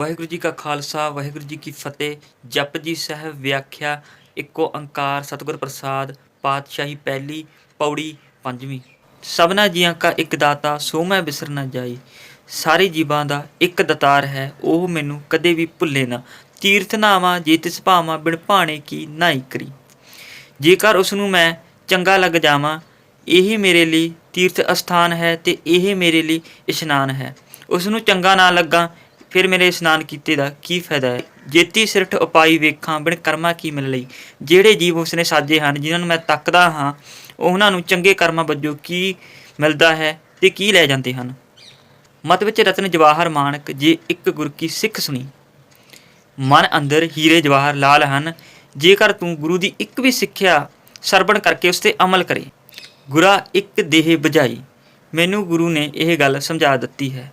ਵਾਹਿਗੁਰੂ ਜੀ ਕਾ ਖਾਲਸਾ, ਵਾਹਿਗੁਰੂ ਜੀ ਕੀ ਫਤਿਹ। ਜਪਜੀ ਸਾਹਿਬ ਵਿਆਖਿਆ, ਇੱਕੋ ਅੰਕਾਰ ਸਤਿਗੁਰ ਪ੍ਰਸਾਦ, ਪਾਤਸ਼ਾਹੀ ਪਹਿਲੀ ਪੌੜੀ ਪੰਜਵੀਂ। ਸਭਨਾ ਜੀਆਂ ਕਾ ਇੱਕ ਦਾਤਾ, ਸੋ ਮੈਂ ਬਿਸਰ ਨਾ ਜਾਈ। ਸਾਰੇ ਜੀਵਾਂ ਦਾ ਇੱਕ ਦਤਾਰ ਹੈ, ਉਹ ਮੈਨੂੰ ਕਦੇ ਵੀ ਭੁੱਲੇ ਨਾ। ਤੀਰਥ ਨਾਵਾਂ, ਜੇ ਤਿਸ ਭਾਵਾਂ ਬਿਨ ਭਾਣੇ ਕੀ ਨਾਈ ਕਰੀ। ਜੇਕਰ ਉਸ ਨੂੰ ਮੈਂ ਚੰਗਾ ਲੱਗ ਜਾਵਾਂ, ਇਹ ਮੇਰੇ ਲਈ ਤੀਰਥ ਅਸਥਾਨ ਹੈ ਤੇ ਇਹ ਮੇਰੇ ਲਈ ਇਸ਼ਨਾਨ ਹੈ। ਉਸ ਨੂੰ ਚੰਗਾ ਨਾ ਲੱਗਾ ਫਿਰ ਮੇਰੇ ਇਸ਼ਨਾਨ ਕੀਤੇ ਦਾ ਕੀ ਫਾਇਦਾ ਹੈ? ਜੇਤੀ ਸਿਰਠ ਉਪਾਈ ਵੇਖਾਂ, ਬਿਨ ਕਰਮਾਂ ਕੀ ਮਿਲ ਲਈ? ਜਿਹੜੇ ਜੀਵ ਉਸਨੇ ਸਾਜੇ ਹਨ, ਜਿਨ੍ਹਾਂ ਨੂੰ ਮੈਂ ਤੱਕਦਾ ਹਾਂ, ਉਹਨਾਂ ਨੂੰ ਚੰਗੇ ਕਰਮਾਂ ਵਜੋਂ ਕੀ ਮਿਲਦਾ ਹੈ ਤੇ ਕੀ ਲੈ ਜਾਂਦੇ ਹਨ? ਮਤ ਵਿੱਚ ਰਤਨ ਜਵਾਹਰ ਮਾਨਕ, ਜੇ ਇੱਕ ਗੁਰ ਕੀ ਸਿੱਖ ਸੁਣੀ। ਮਨ ਅੰਦਰ ਹੀਰੇ ਜਵਾਹਰ ਲਾਲ ਹਨ, ਜੇਕਰ ਤੂੰ ਗੁਰੂ ਦੀ ਇੱਕ ਵੀ ਸਿੱਖਿਆ ਸਰਵਣ ਕਰਕੇ ਉਸ ਤੇ ਅਮਲ ਕਰੇ। ਗੁਰਾ ਇੱਕ ਦੇਹ ਬਜਾਈ ਮੈਨੂੰ ਗੁਰੂ ਨੇ ਇਹ ਗੱਲ ਸਮਝਾ ਦਿੱਤੀ ਹੈ।